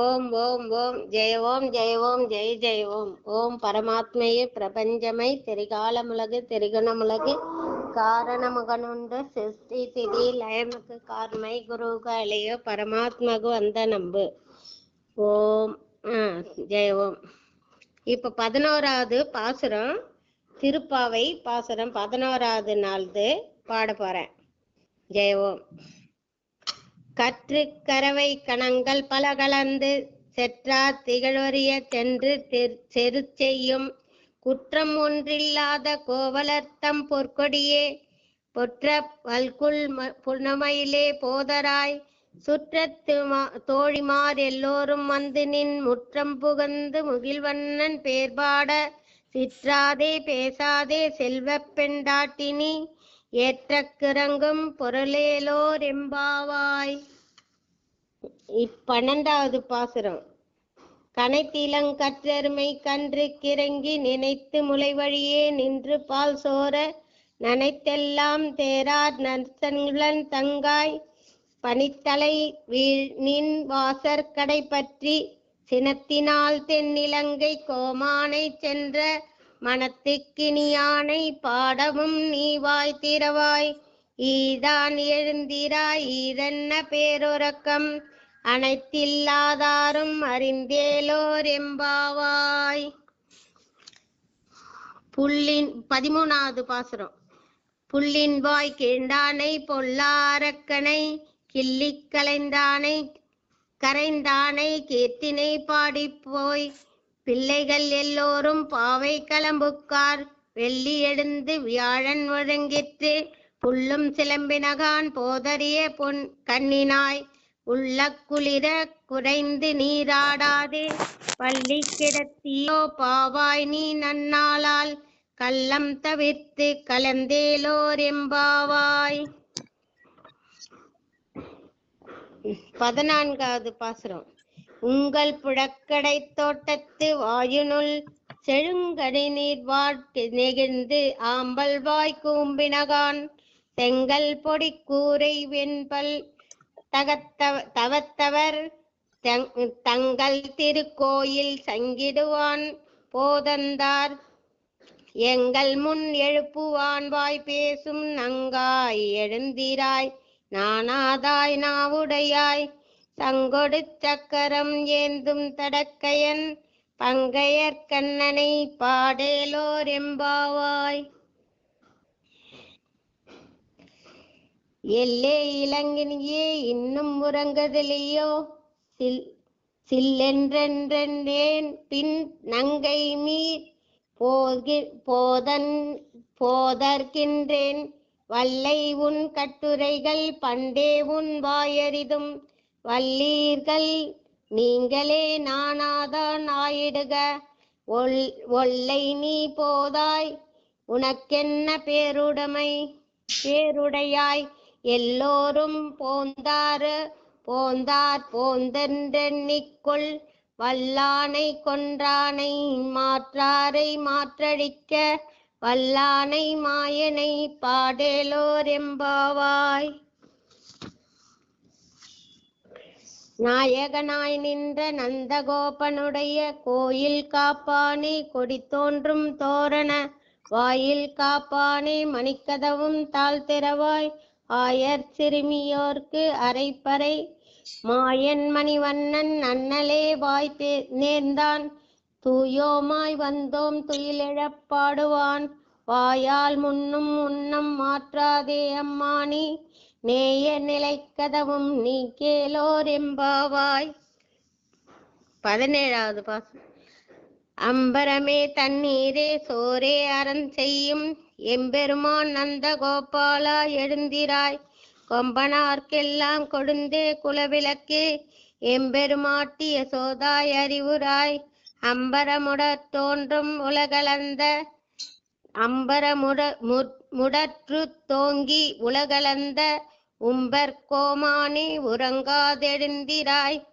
ஓம் ஓம் ஓம். ஜெய ஓம் ஜெய ஓம் ஜெய ஜெய ஓம். ஓம் பரமாத்மையே பிரபஞ்சமை தெரிகாலமுலகு தெரிகணமுலகு. காரணமுகனுண்டு சிருஷ்டி திதி லயமுக்கு கார்மை குருவுக்கு அலையோ பரமாத்மகு வந்த நம்பு. ஓம் ஜெய ஓம். இப்ப பதினோராவது பாசுரம் திருப்பாவை பாசுரம் பதினோராவது நாள்து பாட போறேன். ஜெய ஓம். கற்று கரவை கணங்கள் பல கலந்து செற்றார் திகழொறிய சென்று செரு செய்யும். குற்றம் ஒன்றில்லாத கோவலர்த்தம் பொற்கொடியே பொற்ற வல்குள் ம- புனமையிலே போதராய். சுற்றத்து தோழிமார் எல்லோரும் வந்து நின் முற்றம் புகந்து முகில்வண்ணன் பேர்பாட சிற்றாதே பேசாதே செல்வப் பெண்டாட்டினி ஏற்றக்கிறங்கும் பொருளேலோர் எம்பாவாய் இப்பன்னெண்டாவது பாசுரம். கனைத்திலங் கற்றெருமை கன்று கிறங்கி நினைத்து முளை வழியே நின்று பால் சோர நனைத்தெல்லாம் தேரார் நர்சன்களன் தங்காய். பனித்தலை வீழ் நின் வாசற்கடை பற்றி சினத்தினால் தென்னிலங்கை கோமானை சென்ற மனத்துக்கினியானை பாடவும் நீ வாய் திறவாய். ஈதான் எழுந்திராய் ஈதென்ன பேருறக்கம்? அனைத்தில்லாதாரும் அறிந்தேலோர் எம்பாவாய். புல்லின் பதிமூணாவது பாசுரம். புல்லின் வாய் கீண்டானை பொல்லாரக்கனை கிள்ளி கலைந்தானை கரைந்தானை கீர்த்தினை பாடிப் போய் பிள்ளைகள் எல்லோரும் பாவை கலம்புக்கார். வெள்ளி எழுந்து வியாழன் ஒழுங்கிற்று புல்லும் சிலம்பினகான் போதறிய பொன் கண்ணினாய். உள்ள குளிர குறைந்து நீராடாதே. பள்ளி கிடத்தியோ பாவாய் நீ நன்னாளால். கள்ளம் தவிர்த்து கலந்தேலோர் எம்பாவாய். பதினான்காவது பாசுரம். உங்கள் புழக்கடை தோட்டத்து வாயுனுள் செழுங்கடை நீர் வாட்கு நெகிழ்ந்து ஆம்பல் வாய் கூம்பினகான். செங்கல் பொடி கூரை வெண்பல் தகத்தவ தவத்தவர் தங்- தங்கள் திருக்கோயில் சங்கிடுவான். போதந்தார் எங்கள் முன் எழுப்புவான் வாய் பேசும் நங்காய் எழுந்திராய். நானாதாய் நாவுடையாய். சங்கொடு சக்கரம் ஏந்தும் தடக்கையன் பங்கையர் கண்ணனை பாடேலோர் எம்பாவாய். எல்லே இளங்கினியே இன்னும் உறங்குதலையோ சில் சில்லென்றென்றேன் பின் நங்கை மீர் போகி போதன் போதற்கின்றேன். வல்லை உன் கட்டுரைகள் பண்டே உன் வாயறிதும் வல்லீர்கள். நீங்களே நானாதான் ஆயிடுக. ஒல்லை நீ போதாய். உனக்கென்ன பேருடைமை? பேருடையாய். எல்லோரும் போந்தாரு போந்தார் போந்தென்றெண்ணிக்கொள். வல்லானை கொன்றானை மாற்றாரை மாற்றடிக்க. வல்லானை மாயனை பாடேலோர் எம்பாவாய். நாயகனாய் நின்ற நந்தகோபனுடைய கோயில் காப்பானே கொடி தோன்றும் தோரண வாயில் காப்பானே மணிக்கதவும் தாழ் திறவாய் ஆயர் சிறுமியோர்க்கு அரைப்பறை. மாயன் மணிவண்ணன் அண்ணலே வாய் தே- நேர்ந்தான். தூயோமாய் வந்தோம் துயிலெழப் பாடுவான். வாயால் முன்னும் முன்னம் மாற்றாதே அம்மானி. நேய நிலைக்கதவும் நீ கேளோர் எம்பாவாய் பதினேழாவது பாசம். அம்பரமே தண்ணீரே சோரே அரண் செய்யும் எம்பெருமான் நந்த கோபாலா எழுந்திராய். கொம்பனார்க்கெல்லாம் கொடுந்தே குலவிளக்கு எம்பெருமாட்டி யசோதாய் அறிவுராய். அம்பரமுட தோன்றும் உலகளந்த அம்பரமுட முடற்று தோங்கி உலகளந்த உம்பர்கோமானி உறங்காதெழுந்திராய்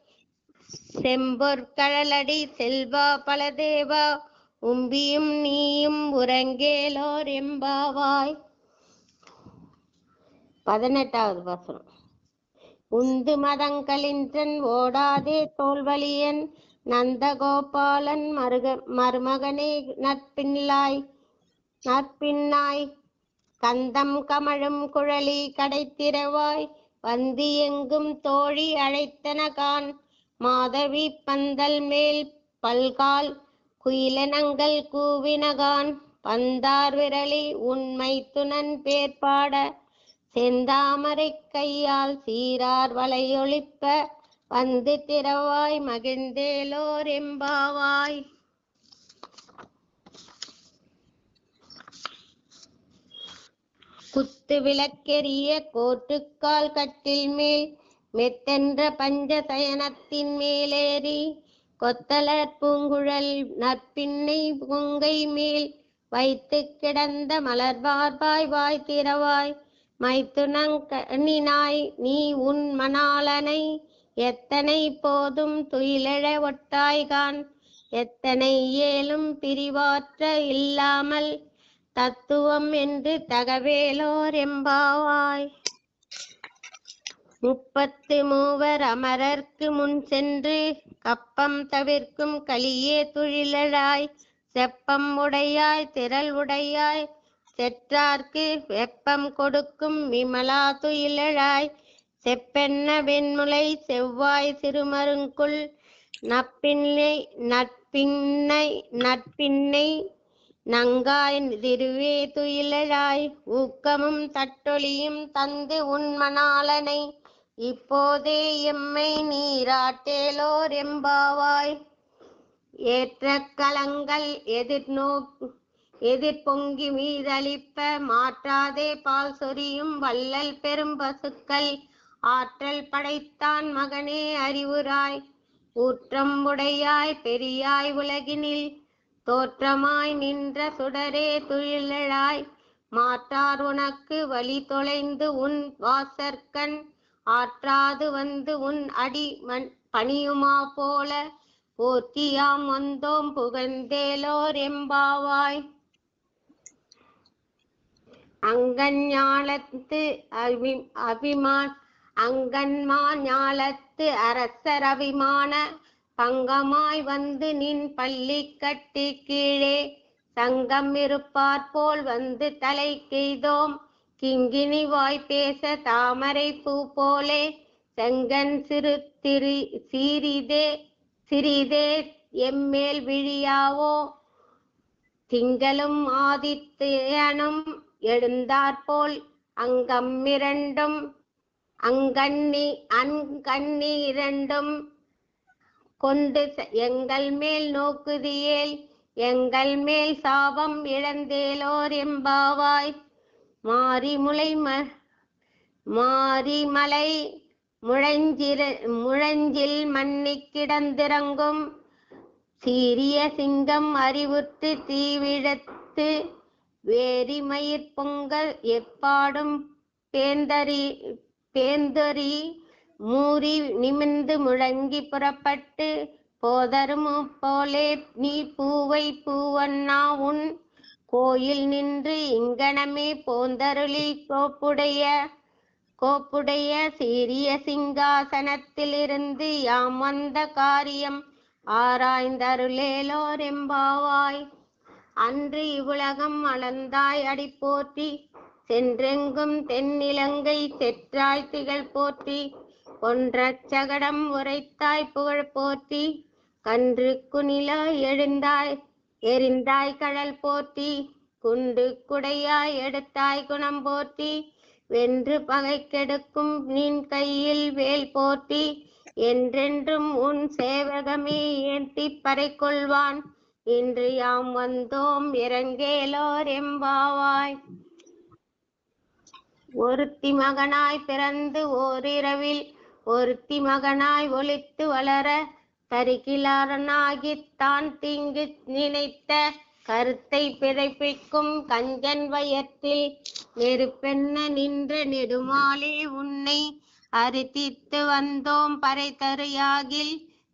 செம்பொற்கழலடி செல்வா பலதேவா உம்பியும் நீயும் உறங்கேலோர் எம்பாவாய். பதினெட்டாவது வசனம். உந்து மதங்களின்றன் ஓடாதே தோல்வழியன். நந்தகோபாலன் மருக மருமகனே நற்பின்லாய் நற்பின்னாய் கந்தம் கமழும் குழலி கடைத்திரவாய் வந்து எங்கும் தோழி அழைத்தனகான் மாதவி பந்தல் மேல் பல்கால் குயிலனங்கள் கூவினகான் பந்தார் விரலி உண்மை துணன் பேர்பாட செந்தாமரை கையால் சீரார் வலையொழிப்ப. வந்து திரவாய் மகிழ்ந்தேலோர் எம்பாவாய். குத்து விளக்கெரிய கோட்டுக்கால் கட்டில் மேல் மெத்தென்ற பஞ்ச சயனத்தின் மேலேறி கொத்தலர் பூங்குழல் நற்பின்னை பொங்கை மேல் வைத்து கிடந்த மலர்வார்பாய் வாய் திறவாய் மைத்துனங்கனினாய் நீ உன் மணாளனை எத்தனை போதும் துயிலெழ ஒட்டாய்கான் எத்தனை ஏலும் பிரிவாற்ற இல்லாமல் தத்துவம் என்று தகவேலோர் எம்பாவாய். முப்பத்து மூவர் அமரர்க்கு முன் சென்று கப்பம் தவிர்க்கும் கலியே துழிலழாய். செப்பம் உடையாய் திரள் உடையாய் செற்றார்க்கு வெப்பம் கொடுக்கும் விமலா துயிலழாய். செப்பென்ன வெண்முலை செவ்வாய் சிறுமருங்குள் நப்பின்னை நட்பின்னை நட்பின்னை நங்காய் திருவே துயிலழாய் ஊக்கமும் தட்டொலியும் தந்து உன்மணாளனை இப்போதே எம்மை நீராட்டேலோர் எம்பாவாய். ஏற்ற கலங்கள் எதிர்நோ எதிர்பொங்கி மீதளிப்ப மாற்றாதே பால் சொரியும் வள்ளல் பெரும் பசுக்கள். ஆற்றல் படைத்தான் மகனே அறிவுராய். ஊற்றம் உடையாய் பெரியாய் உலகினில் தோற்றமாய் நின்ற சுடரே துயிலழாய். மாற்றார் உனக்கு வழி தொலைந்து உன் வாசற்கண். ஆற்றாது வந்து உன் அடி மண் பணியுமா போல. போற்றியாம் வந்தோம் புகழ்ந்தேலோர் எம்பாவாய். அங்கஞாலத்து அபி அபிமான் அங்கன்மா ஞாலத்து அரசர் அபிமான. பங்கமாய் வந்து நின் பள்ளி கட்டி கீழே சங்கம் இருப்பார் போல் வந்து தலை கெய்தோம். கிங்கினி வாய் பேச தாமரை பூ போலே செங்கன் சிறு திரி சீரிதே சிறிதே எம்மேல் விழியாவோ. திங்களும் ஆதித்யனும் எழுந்தாற்போல் அங்கம் இரண்டும் அங்கண்ணி அங்கண்ணி இரண்டும் கொண்டு எங்கள் மேல் நோக்குதியேல் எங்கள் மேல் சாபம் இழந்தேலோர் எம்பாவாய். மாரிமுலை ம மாரிமலை முழஞ்சிர முழஞ்சில் மண்ணி கிடந்திறங்கும். சீரிய சிங்கம் அறிவுற்று தீவிழத்து வேரிமயிர் பொங்கல் எப்பாடும் பேந்தரி பேந்தரி மூறி நிமிர்ந்து முழங்கி புறப்பட்டு போதருமு போலே நீ பூவை பூவண்ணா உன் கோயில் நின்று இங்கனமே போந்தருளி கோப்புடைய கோப்புடைய சீரிய சிங்காசனத்திலிருந்து யாம் வந்த காரியம் ஆராய்ந்தருளேலோர் ரெம்பாவாய் அன்று இவ்வுலகம் அளந்தாய் அடி போற்றி சென்றெங்கும் தென்னிலங்கை செற்றாய் திகழ் போற்றி ஒன்றச் சகடம் உரைத்தாய் புகழ் போற்றி. கன்று குனிலா எழுந்தாய் எரிந்தாய் கடல் போற்றி. குண்டு குடையாய் எடுத்தாய் குணம் போற்றி. வென்று பகை கெடுக்கும் நின் கையில் வேல் போற்றி. என்றென்றும் உன் சேவகமே ஏற்றி பறை கொள்வான் இன்று யாம் வந்தோம் இறங்கேலோர் எம்பாவாய். ஒருத்தி மகனாய் பிறந்து ஓரிரவில் ஒருத்தி மகனாய் ஒழித்து வளர தரிகிலாரனாகித் தான் தீங்கு நினைத்த கருத்தை பிறப்பிக்கும் கஞ்சன் வயத்தில் நெருப்பென்ன நின்ற நெடுமாலே உன்னை அரித்தித்து வந்தோம் பறை தருயாகில்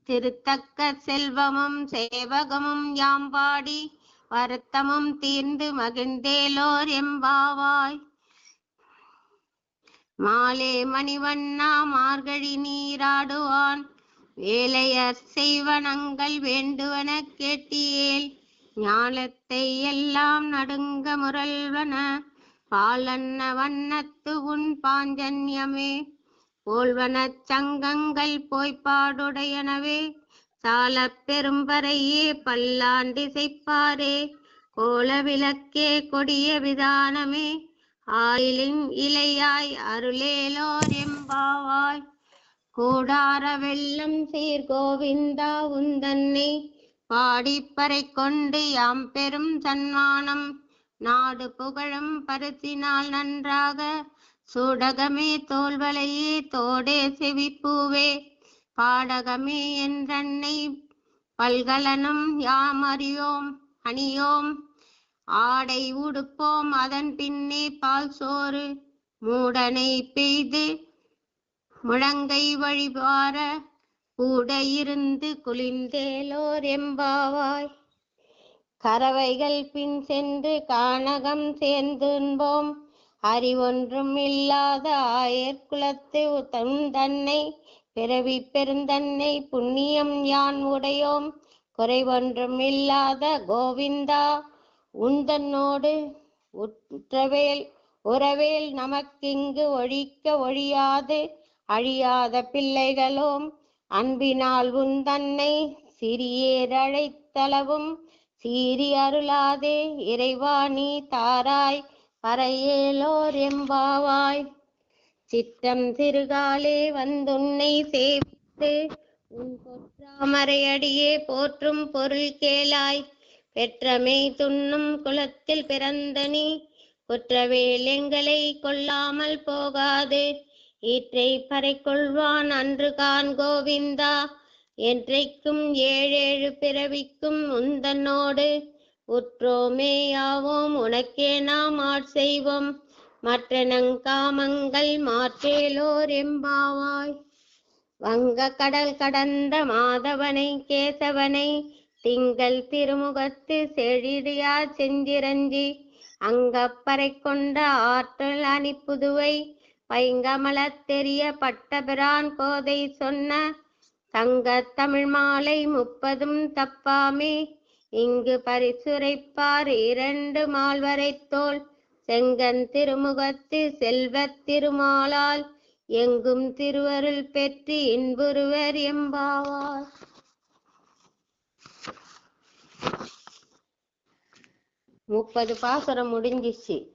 திருத்தக்க செல்வமும் சேவகமும் யாம்பாடி வருத்தமும் தீர்ந்து மகிழ்ந்தேலோர் எம்பாவாய் மாலே மணிவண்ணா மார்கழி நீராடுவான். வேலையர் செய்வனங்கள் வேண்டுவன கேட்டியேல் ஞாலத்தை எல்லாம் நடுங்க முரல்வன. பாலன்ன வண்ணத்து உன் பாஞ்சன்யமே போல்வனச் சங்கங்கள் போய்ப்பாடுடையனவே சாலப் பெரும்பறையே பல்லாண்டிசைப்பாரே கோல விளக்கே கொடிய விதானமே. ஆயிலின் இலையாய் அருளேலோர் எம்பாவாய் கூடார வெள்ளம் சீர் கோவிந்தா உந்தன்னை பாடிப்பறை கொண்டு யாம் பெரும் சன்மானம். நாடு புகழும் பருத்தினால் நன்றாக சூடகமே தோல்வலையே தோடே செவிப்பூவே. பாடகமே என்றன்னை பல்கலனும் யாம் அறியோம் அணியோம். ஆடை உடுப்போம் அதன் பின்னே பால் சோறு மூடனை பெய்து முழங்கை வழிபார கூட இருந்து குளிந்தேலோர் எம்பாவாய். கறவைகள் பின் சென்று கானகம் சேர்ந்துன்போம் அறிவொன்றும் இல்லாத ஆயர்குலத்து தம் தன்னை பிறவி பெருந்தன்னை புண்ணியம் யான் உடையோம். குறைவொன்றும் இல்லாத கோவிந்தா உந்தன்னோடு உற்றவேல் உறவேல் நமக்கிங்கு ஒழிக்க ஒழியாது. அழியாத பிள்ளைகளோம் அன்பினால் உந்தன்னை சிறியேரழைத்தளவும் சீரி அருளாதே இறைவா நீ தாராய் பறையேலோர் எம்பாவாய். சித்தம் சிறுகாலே வந்துன்னை சேவித்து உன் பொற்றாமரையடியே போற்றும் பொருள் கேளாய். பெற்றமை துண்ணும் குலத்தில் பிறந்த நீ குற்றவேல் எங்களை கொள்ளாமல் போகாது. ஈற்றை பறை கொள்வான் அன்று கான் கோவிந்தா என்றைக்கும் ஏழேழு பிறவிக்கும் உந்தன்னோடு. உற்றோமேயாவோம் உனக்கே நாம் ஆட்செய்வோம் மற்ற நங்காமங்கள் மாற்றேலோர் எம்பாவாய். வங்க கடல் கடந்த மாதவனை கேசவனை திங்கள் திருமுகத்து செழிடியா செஞ்சிரஞ்சி அங்கப்பறை கொண்ட ஆற்றல் அணிப்புதுவை பைங்கமலத் தெரிய பட்டபிரான் கோதை சொன்ன தங்க தமிழ் மாலை முப்பதும் தப்பாமே இங்கு பரிசுரைப்பார் இரண்டு மால்வரை தோல் செங்கன் திருமுகத்து செல்வத் திருமாலால் எங்கும் திருவருள் பெற்று இன்புருவர் எம்பாவார். முப்பது பாசுரம் முடிஞ்சிச்சு.